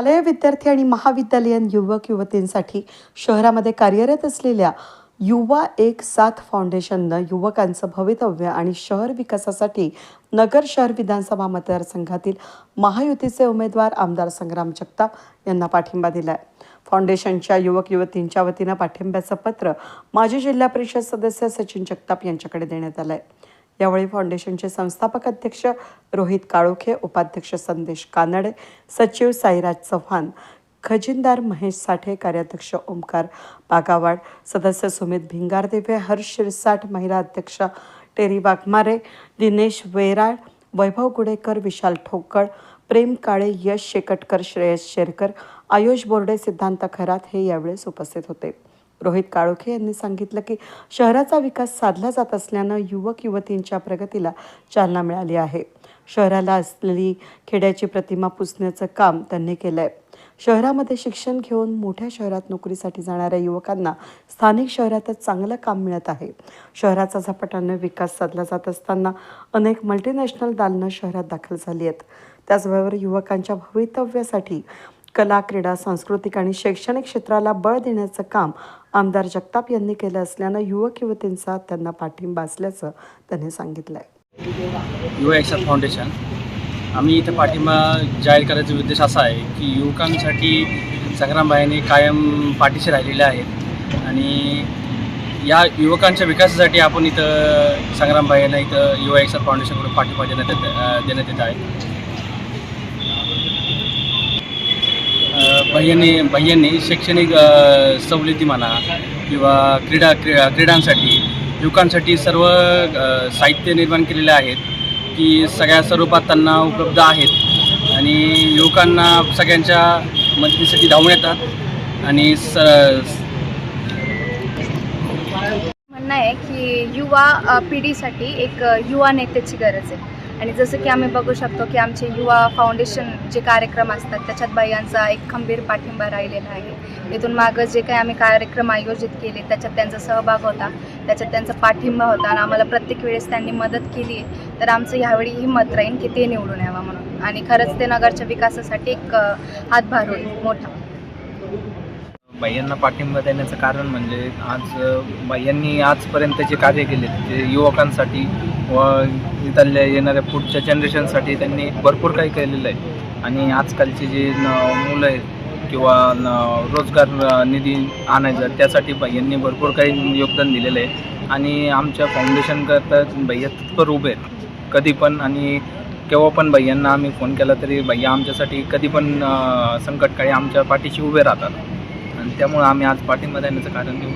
शालेय विद्यार्थी आणि महाविद्यालयीन युवक युवतींसाठी शहरामध्ये कार्यरत असलेल्या युवा एक साथ फाउंडेशननं युवकांचं भवितव्य आणि शहर विकासासाठी नगर शहर विधानसभा मतदारसंघातील महायुतीचे उमेदवार आमदार संग्राम जगताप यांना पाठिंबा दिला आहे फाउंडेशनच्या युवक युवतींच्या वतीनं पाठिंब्याचं पत्र माजी जिल्हा परिषद सदस्य सचिन जगताप यांच्याकडे देण्यात आलं आहे यावेळी फाउंडेशनचे संस्थापक अध्यक्ष रोहित काळोखे उपाध्यक्ष संदेश कानडे सचिव साईराज चव्हाण खजिनदार महेश साठे कार्याध्यक्ष ओमकार बागावाड सदस्य सुमित भिंगारदेवे हर्ष शिरसाट महिला अध्यक्षा टेरी वाघमारे दिनेश वेराळ वैभव गुडेकर विशाल ठोकळ प्रेम काळे यश शेकटकर श्रेयस शेरकर आयुष बोर्डे सिद्धांत खरात हे यावेळेस उपस्थित होते. रोहित काळोखे यांनी सांगितलं की शहराचा विकास साधला जात असल्यानं युवक युवतींच्या प्रगतीला चालना मिळाली आहे. शहराला असलेली खेड्याची प्रतिमा पुसण्याचं काम त्यांनी केलं आहे शहरामध्ये शिक्षण घेऊन मोठ्या शहरात नोकरीसाठी जाणाऱ्या युवकांना स्थानिक शहरातच चांगलं काम मिळत आहे. शहराचा झपाट्यानं विकास साधला जात असताना अनेक मल्टीनॅशनल दालनं शहरात दाखल झाली आहेत. त्याचबरोबर युवकांच्या भवितव्यासाठी कला क्रीडा सांस्कृतिक आणि शैक्षणिक क्षेत्राला बळ देण्याचं काम आमदार जगताप यांनी केलं असल्यानं युवक युवतींचा त्यांना पाठिंबा असल्याचं त्यांनी सांगितलं आहे युवा ॲक्शन फाउंडेशन आम्ही इथं पाठिंबा जाहीर करायचा उद्देश असा आहे की युवकांसाठी संग्रामबाईंनी कायम पाठीशी राहिलेले आहेत. आणि या युवकांच्या विकासासाठी आपण इथं संग्रामबाईंना इथं युवा ॲक्शन फाउंडेशनकडून पाठिंबा देण्यात येत देण्यात येत आहे. भैयांनी भैयांनी शैक्षणिक सवलती म्हणा किंवा क्रीडा क्रीडा क्रीडांसाठी युवकांसाठी सर्व साहित्य निर्माण केलेले आहेत की सगळ्या स्वरूपात त्यांना उपलब्ध आहेत. आणि युवकांना सगळ्यांच्या मदतीसाठी धावून येतात. आणि स म्हणणं आहे की युवा पिढीसाठी एक युवा नेत्याची गरज आहे. आणि जसं की आम्ही बघू शकतो की आमचे युवा फाउंडेशन जे कार्यक्रम असतात त्याच्यात बायांचा एक खंबीर पाठिंबा राहिलेला आहे. इथून मागं जे काही आम्ही कार्यक्रम आयोजित केले त्याच्यात त्यांचा सहभाग होता त्याच्यात त्यांचा पाठिंबा होता आणि आम्हाला प्रत्येक वेळेस त्यांनी मदत केली तर आमचं ह्यावेळी ही मत राहील की ते निवडून यावं म्हणून. आणि खरंच ते नगरच्या विकासासाठी एक हातभार होईल मोठा. बाह्यांना पाठिंबा देण्याचं कारण म्हणजे आज बाह्यांनी आजपर्यंत जे कार्य केले ते युवकांसाठी व इथल्या येणाऱ्या पुढच्या जनरेशनसाठी त्यांनी भरपूर काही केलेलं आहे. आणि आजकालची जी न- मुलं आहेत किंवा न- रोजगार निधी आणायचं त्यासाठी यांनी भरपूर काही योगदान दिलेलं आहे. आणि आमच्या फाउंडेशनकरता भैया तत्पर उभे आहेत. कधी पण आणि केव्हा पण भैयांना आम्ही फोन केला तरी भैया आमच्यासाठी कधी पण संकटकाळी आमच्या पाठीशी उभे राहतात. आणि त्यामुळं आम्ही आज पाठिंबा देण्याचं कारण देऊ